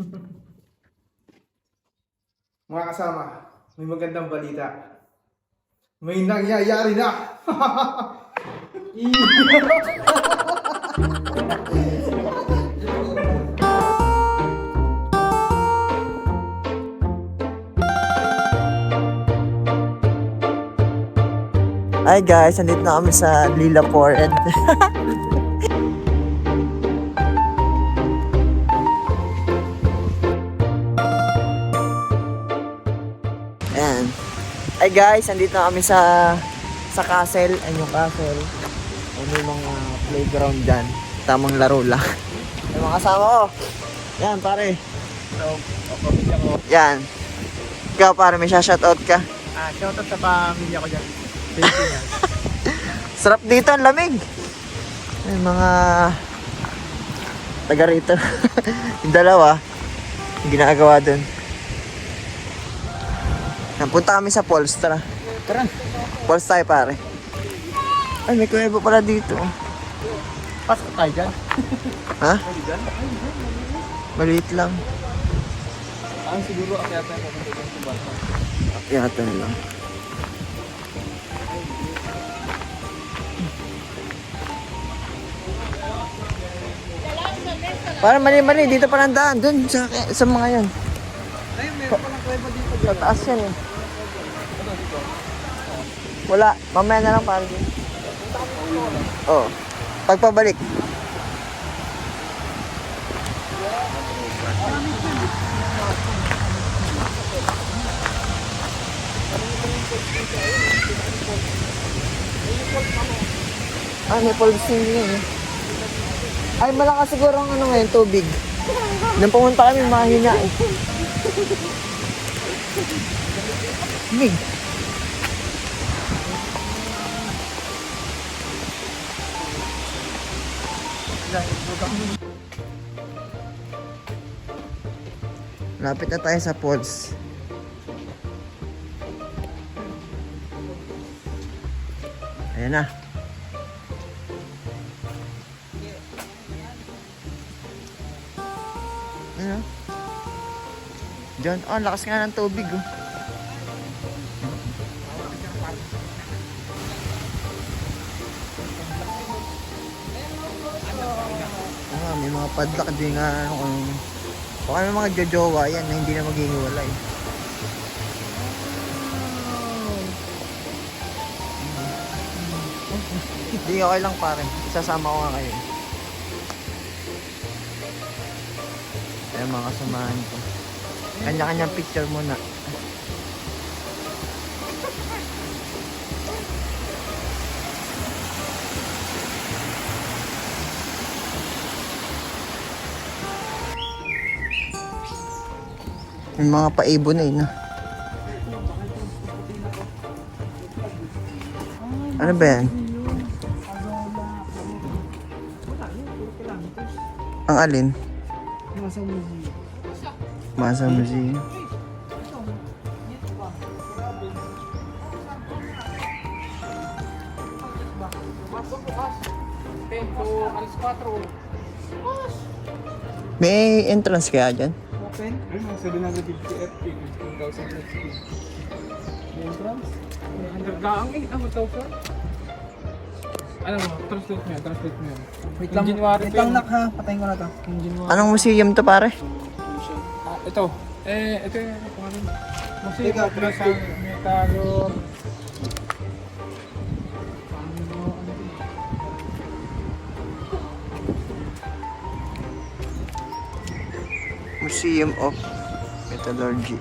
Mga kasama, may magandang balita. May nangyayari na! Hi guys, nandito na kami sa Lila Port. Hi guys, nandito na kami sa sa castle. Ayan yung castle. Ayan yung mga playground dyan. Tamang laro lang. Yung mga kasama ko. Yan pare. Yan. Ikaw pare, may shoutout ka. Ah, shoutout sa pamilya ko dyan. Thank you. Sarap dito, ang lamig. Ay, mga taga rito. yung dalawa, yung ginagawa dun. Napunta kami sa Falls, tara. Tara. Tayo, pare. Ay, may kuweba pala dito. Pasok tayo dyan. Ha? Maliit lang. Ang siguro yata yung pupunta dyan sa bata. Yata lang. Para mali-mali, dito pa lang daan. Doon sa, sa mga yan. Ayun, meron palang kuweba dito. Sa taas yan eh. Wala. Mamaya na lang para. Oo. Pagpabalik. Ah, may pulse yun eh. Ay, malakas siguro ang ano ngayon, tubig. Nung pumunta kami, mahina eh. Mig. Lapit na tayo sa falls. Ayan na. Ano? John, oh, ang lakas nga ng tubig oh. Mga padlock din nga ano kung baka may mga jojowa yan na hindi na maghihiwalay. Hindi okay lang pare. Isasama ko nga kayo. Ayan mga kasamahan ko. Kanya-kanyang picture muna. May mga paibon na yun. ah. Ano ba yan? Ang alin? Nasa museum. Masa Museum. Tempo, alas 4. May entrance kaya dyan? Open? Ayun, ang 750 FP. 2,000 FP. Entrance? Hanggang eh. Ah, 1,000? Ano mo, translate mo yan, translate mo yan. Wait lang, January wait lang nak ha, patayin ko na to. Yung January. Anong museum to pare? Ah, ito. Eh, ito yung ano pangalan. Museum of. Ano, ano to? Museum of Metallurgy.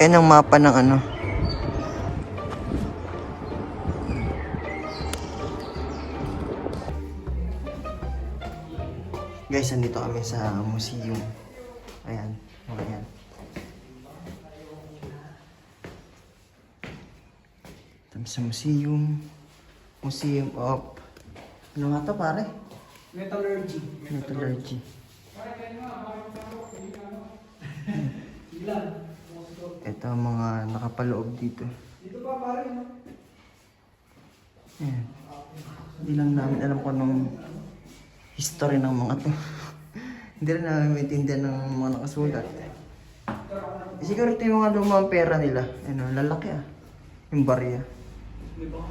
Yan ang mapa ng ano. Guys, nandito kami sa museum. Ayan, mga yan. Kami sa museum. Museum of... Ano nga to pare? Metallurgy. Metallurgy. Ito ang mga nakapaloob dito. Dito pa pare, no? Ayan. Hindi lang namin alam kung anong history ng mga to. Hindi rin namin maintindihan ng mga nakasulat. Siguro ito yung mga lumang pera nila. Ano, lalaki ah. Yung barya.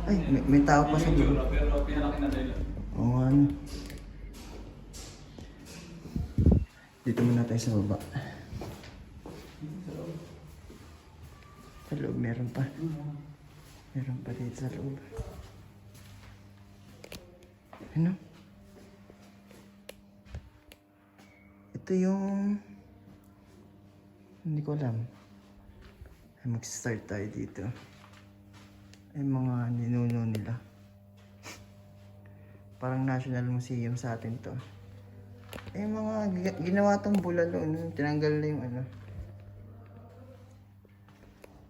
Ay, may, may tao pa sa dulo. Pero. Oo nga ano. Dito muna tayo sa baba. Sa loob meron pa. Meron pa dito sa loob. Ano? Ito yung... Hindi ko alam. Mag-start tayo dito. Ay, mga ninuno nila. Parang National Museum sa atin to. Eh, mga gi- ginawa tong bulalo. No? Tinanggal na yung ano.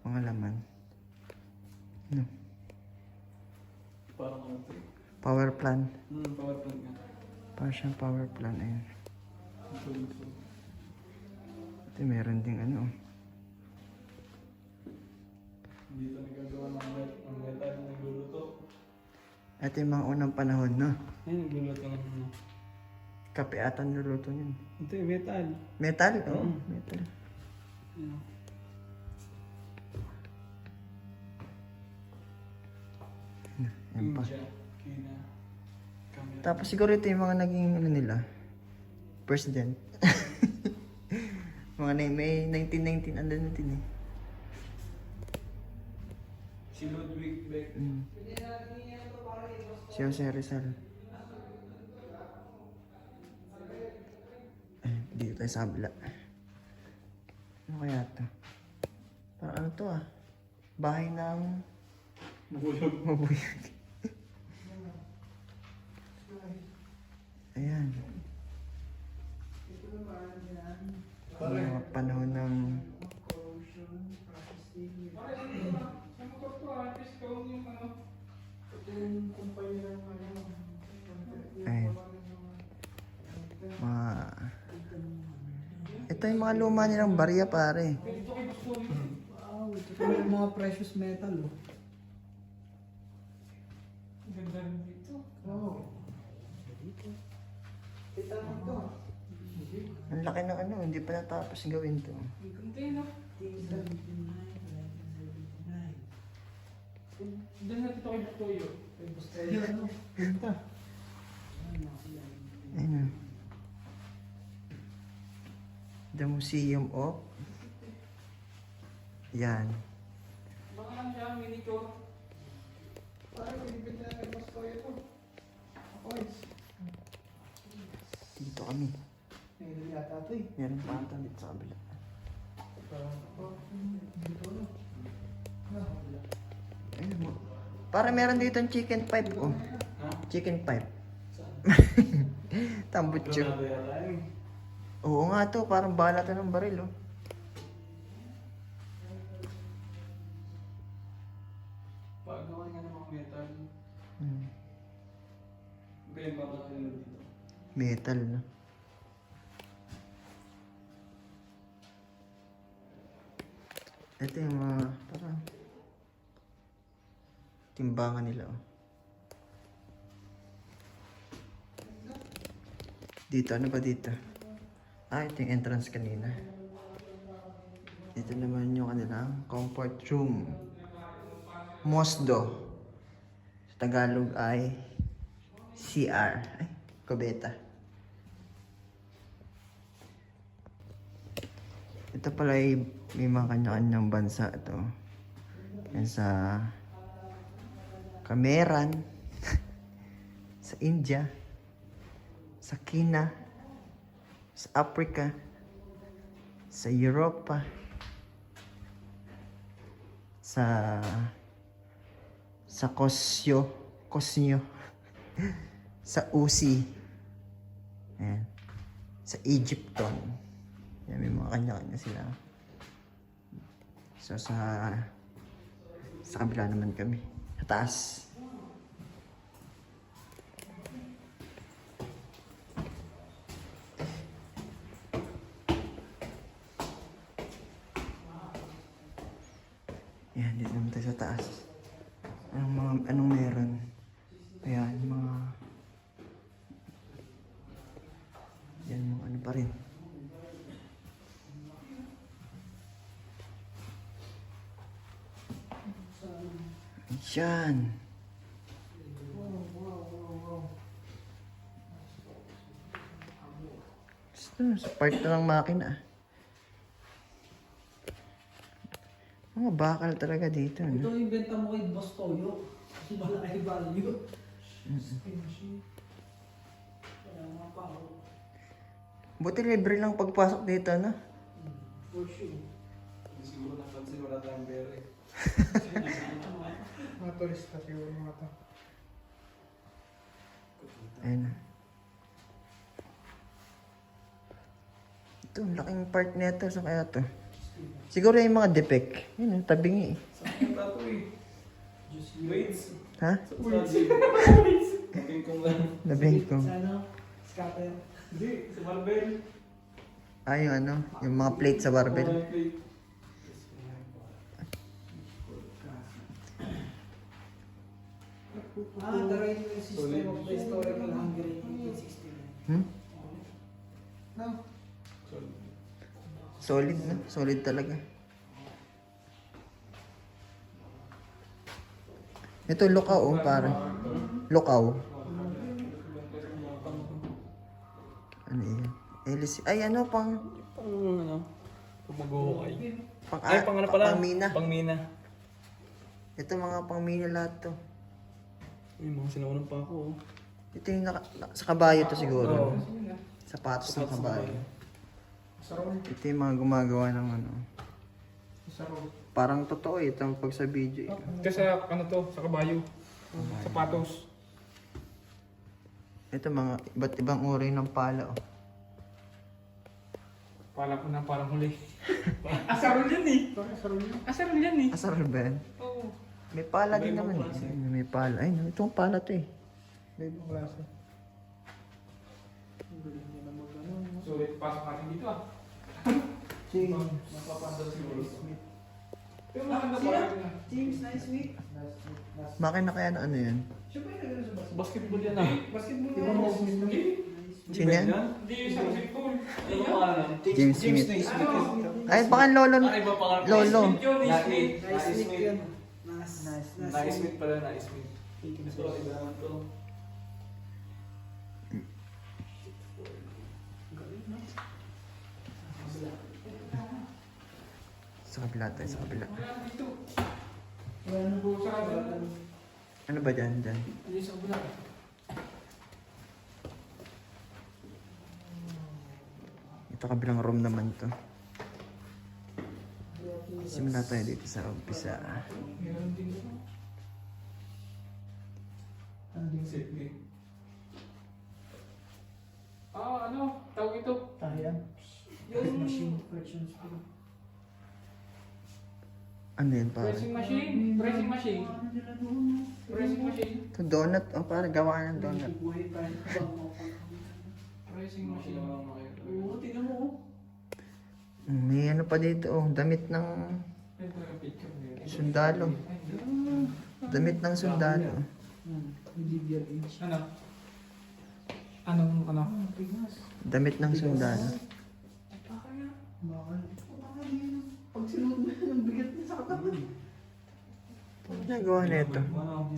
Mga laman. No. Parang ano. Power plant. Hmm, power plant nga. Parang siyang power plant. Ayun. Ito, meron ding ano. Dito nagagawa ng met- ng metal na nagluluto. Ito yung mga unang panahon, no? Ayun, nagluluto ng ano. Kape ata niluluto yun. Ito yung metal. Metal? Oo, Mm. metal. Ayun. Yan pa. India, Kina, Camera. Tapos siguro ito yung mga naging ano nila. President. mga na, may 1919 andun natin eh. Si Ludwig Beck. Mm. Si Jose Rizal. Ay, dito tayo sa kabila. Ano kaya to? Parang ano to ah? Bahay ng Nabulog. mabuyag. Ayan. Yung mga panahon ng... Ayan. Mga... Ito yung mga luma nilang barya pare. Wow, ito pa yung mga precious metal, oh. Ganda rin dito. Oo. Kita mo to. Ang laki ng ano, hindi pa natapos gawin to. Ang ganda yun ah. Doon natin ito kay Victorio. May Bustello, ano? Ganda. Ayun na. The Museum of... Yan. Baka lang siya, miniature. Parang pinipin na ng Victorio to. Coins. Dito kami. Meron yata ito, eh. Meron pa ata dito sa kabila. Ayun mo. Para meron dito ang chicken pipe. Oh. Chicken pipe. Tambutso. Oo nga to, parang bala to ng baril oh. Pagawa nga ng metal. Hmm. Galing ba ito dito? Metal no. Ito yung mga parang timbangan nila oh. Dito, ano ba dito? Ah, ito yung entrance kanina. Dito naman yung kanilang comfort room. Mosdo. Sa Tagalog ay CR. Ay, kubeta. Ito pala ay may mga kanya-kanyang bansa ito. Yan sa Cameran, sa India, sa Kina, sa Africa, sa Europa, sa sa Kosyo, Kosnyo, sa Usi, ayan, sa Egypton. Yan, may mga kanya-kanya sila. So, sa sa kabila naman kami. Taas. Yan, dito naman tayo sa taas. Anong mga, anong meron? Ayan, mga... Yan, mga ano pa rin. Yan. Ito, sa part na ng makina. Mga bakal talaga dito. Ito No? yung benta mo kay Boss Toyo. Kasi malaki value. Pao. Buti libre lang pagpasok dito, no? For sure. Siguro napansin wala tayong pera eh. Mga turista siguro mga to. Ayun na. Ito, ang laking part nito sa kaya to. Siguro yung mga defect. Yun, yung tabingi. eh. Sakit na to eh. Just Weights. Ha? Sa. Tingin ko lang. Labing ko. Sa ano? Scatter. Hindi, sa barbell. Ah, yung ano, yung mga plate sa barbell. Mga plate. Ah, the railway system of the historical Hungary in 1869. Hmm? No. Solid, no? Solid talaga. Ito, lukaw, oh, pare. Lukaw. Ano yan? LC. Ay, ano, pang... Pang ano? Pag mag-uhukay. Pang, Ay, pang ano pala? Pang mina. Pang mina. Ito, mga pang mina lahat to. Uy, mga sinaunang pa ako. oh. Ito yung naka, na- sa kabayo to siguro. Oo. Sapatos ng Sapatos ng kabayo. kabayo. Sarong. Ito yung mga gumagawa ng ano. Sarong. Parang totoo eh, ito ang pag sa video eh. Kasi ano to, sa kabayo. Sapatos. Ito mga iba't ibang uri ng pala oh. Pala ko na parang huli. Asarol yan eh. Asarol yan? Asarol yan eh. Asar ba yan? May pala May din ibang naman eh. May pala. Ay, itong pala to eh. May ibang klase. So, pasok natin dito ah. James. Mapapanda siguro. Smith. Pero maganda pa Sino? rin ah. James Naismith. Makina kaya na ano yan? Siya ba yung nagano sa basketball? Basketball yan ah. Basketball ba na. Naismith na? Sino yan? Hindi, sa basketball. Ano? James Smith. Naismith. Ay, baka lolo. Ano? Lolo. Naismith yun, Naismith. Naismith Nas. Nas. Naismith pala, Naismith. Ito, iba naman to. Sa kabila tayo, sa kabila. Wala dito. Wala na po. Sarado na. Ano ba dyan, dyan? Hindi sa kabila. Ito kabilang room naman to. Simula tayo dito sa umpisa. Meron din dito. Ano din Sige. Ah, ano? Tawag ito. Tahian? Yung- Machine. Ano yun, pare? Pressing machine. Pressing machine. Pressing machine. Ito, donut. Oh, pare, gawa ka ng donut. Pressing machine. Oo, tingnan mo. May ano pa dito, oh. Damit ng sundalo. Damit ng sundalo. Ano? Anong ano? Damit ng sundalo. Pag sinuot mo yan, ang bigat niya sa katawan. Ano nagawa na ito? Wow.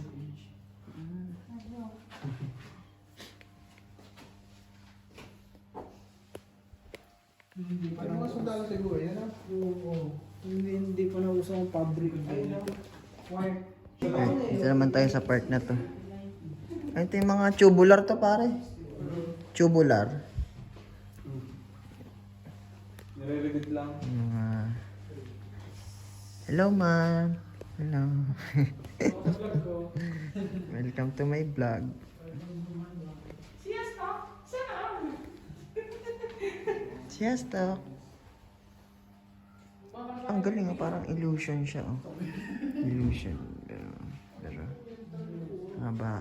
Hindi pa na mga sundalo siguro? Yan ah. Oo. Hindi, hindi pa nauso ang fabric. Ayun na. Why? Okay, dito naman tayo sa part na to. Ay, ito yung mga tubular to, pare. Tubular. Nire-repeat lang. Mga... Hello, ma'am. Hello. Welcome to my vlog. Siesta! Saan? Siesta. Ang galing, oh, parang illusion siya. Oh. Illusion. Pero, pero,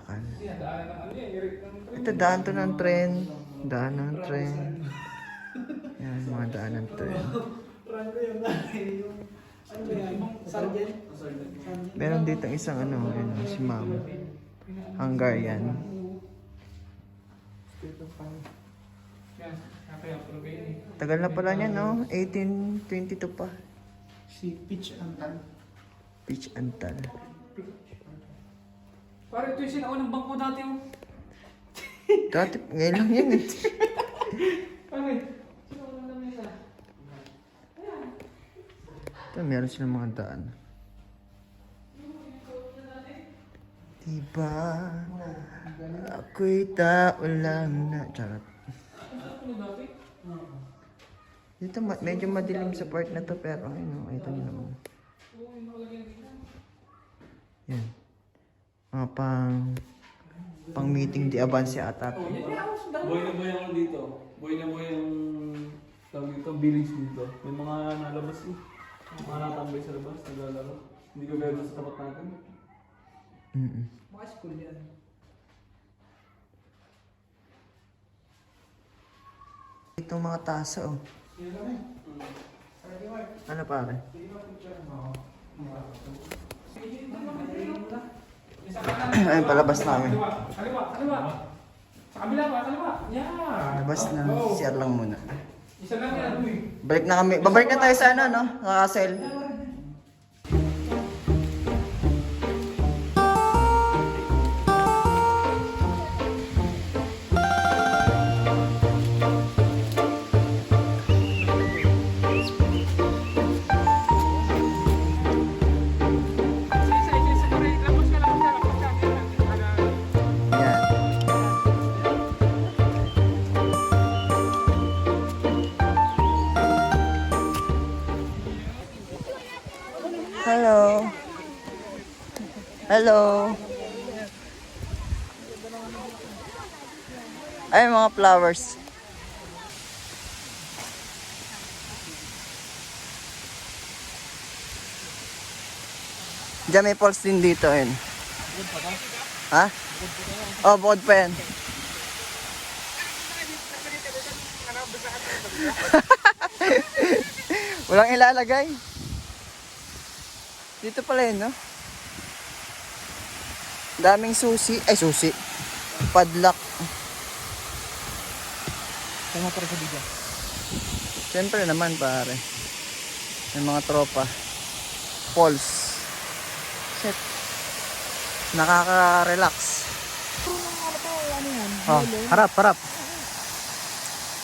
tren. Ito, daan to ng tren. Daan ng tren. Yan, mga daan ng tren. Meron dito isang ano, yun, si ma'am. Hungarian. Kayo eh. Tagal na pala niya, no? 1822 pa. Si Pitch Antal. Peach Antal. Pare, ito yung sinaunang bangko dati oh. Dati, ngayon lang yan eh. Pare, sinaunang na mesa. Ito, meron silang mga daan. Diba, ako'y tao lang na... Charot. Ano dati? Dito, ma- medyo madilim sa part na to, pero ayun, oh, ito nyo naman. Oo, yung nakalagay dito. Yan. Mga pang... pang meeting di avance ata. Oh, ako sa Boy na boy ako dito. Boy na boy ang tawag dito, village dito. May mga nalabas eh. Mga natambay sa labas, naglalaro. Hindi ko gaya sa tapat natin. Mm-mm. Mga school yan. Ito mga tasa, oh. Ano pare? Ayun, palabas namin. Kaliwa, kaliwa. Sa kabila pa, kaliwa. Yan. Labas na. CR lang muna. Isa lang yan. Balik na kami. Babalik na tayo sa ano, no? Sa Hello. Ay, mga flowers. Diyan may falls din dito, ayun. Ha? Oh, bukod pa yan. Walang ilalagay. Dito pala yun, no? Daming susi. Ay, susi. Padlock. Tama para sa bigyan. Siyempre naman, pare. May mga tropa. Falls. Shit. Nakaka-relax. Oh, harap, harap.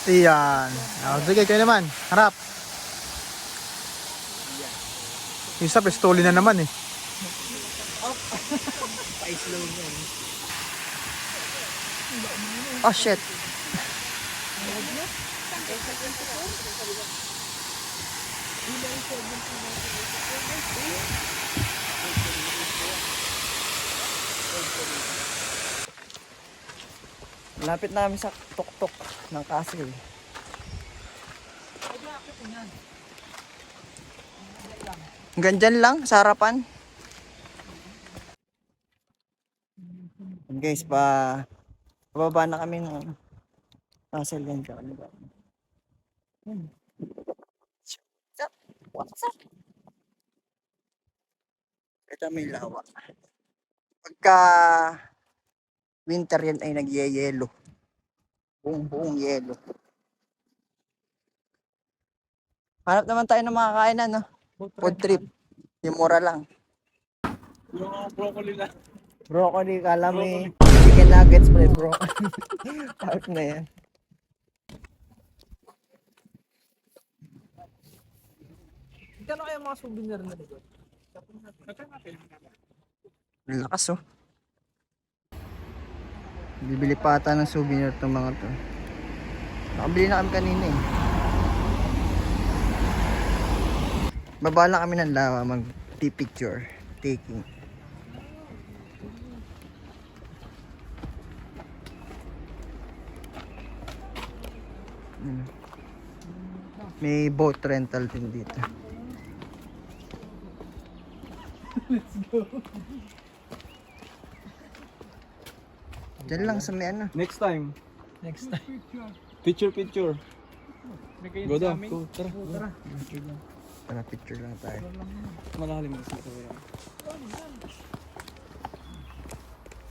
Iyan. Oh, sige, kayo naman. Harap. Isa, pistoli na naman eh. Oh, shit. Lapit namin sa tuktok ng castle. Hanggang dyan lang, sa harapan. Guys, pa pababa na kami ng castle yan. Tsaka ano ba? Yan. What's up? Ito may lawa. Pagka winter yan ay nagyeyelo. Buong buong yelo. Hanap naman tayo ng mga kainan, no? Food trip. Yung mura lang. Yung broccoli na. Broccoli, kala may chicken nuggets pa bro. Out na yan. Kano kaya mga souvenir na dito? Ang lakas oh. Bibili pa ata ng souvenir tong mga to. Nakabili na kami kanina eh. Baba lang kami ng lawa mag picture taking. Ano? May boat rental din dito. Diyan lang sa may ano. Next time. Next time. Picture, picture. May Go sa daw. amin. Go, tara. Tara. Para picture lang tayo. Malalim kasi ito yan.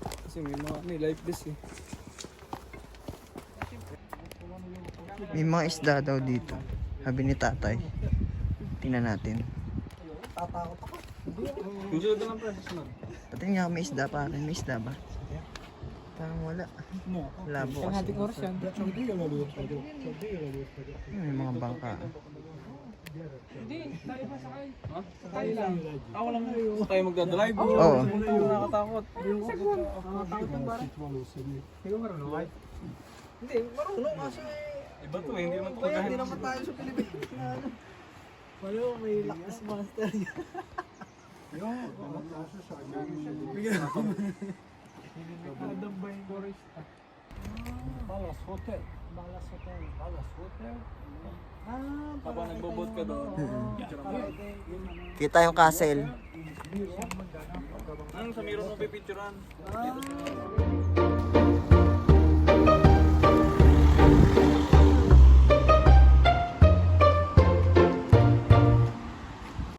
Kasi may mga eh, life vest eh. May mga isda daw dito. Sabi ni tatay. Tingnan natin. Yung sila doon ang process na. Pati nga may isda pa rin. May isda ba? Parang wala. Labo kasi. May mga bangka. Hindi, tayo pa sakay. Ha? Tayo lang. Wala nga. Sa tayo magdadrive. Oo. Nakakatakot. Hindi ko marunong. Hindi, marunong kasi Iba to eh, hindi naman to kaya hindi naman tayo sa Pilipinas na ano. Wala, may lakas master yan. Adam ba yung forest? Balas Hotel. Balas Hotel. Balas Hotel. Ah, Habang nagbobot ka doon. Kita yung castle. Anong sa mirror mo pipicturean? Ah,